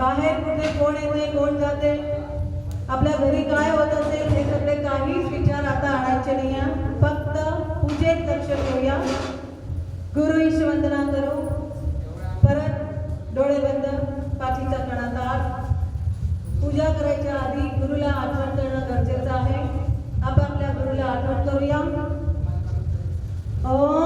बाहेर कुठे कोण येते कोण जाते आपल्या घरी काय होत असेल हे सगळे काहीच विचार आता आणायचे नाही आहे फक्त पूजेत लक्ष ठेवूया. गुरु वंदना करू. परत डोळे बंद पाठीचा कणाचा पूजा करायच्या आधी गुरुला आठवण करणं गरजेचं आहे. आपण आपल्या गुरुला आठवण करूया. ओ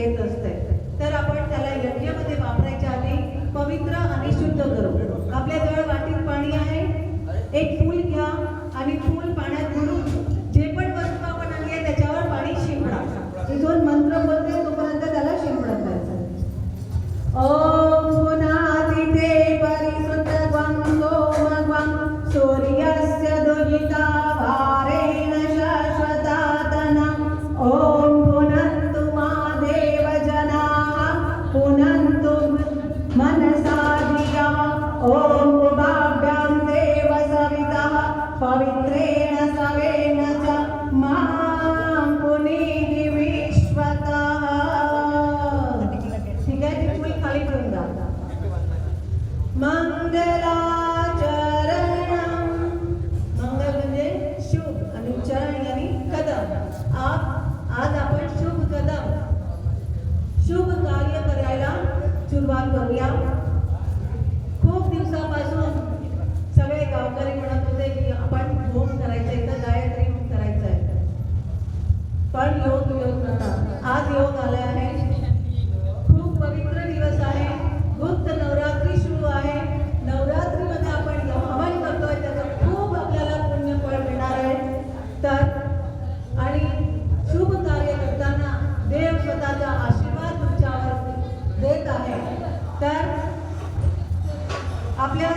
येत असते तर आपण त्याला यज्ञामध्ये वापरायच्या आधी पवित्र आणि शुद्ध करू. आपल्याजवळ वाटीत पाणी आहे. एक सुरुवात करूया. खूप दिवसापासून सगळे गावकरी म्हणत होते की आपण होम आहे तर गायत्री करायचं आहे. पण योग योग नव्हता आज योग आलाय आपल्या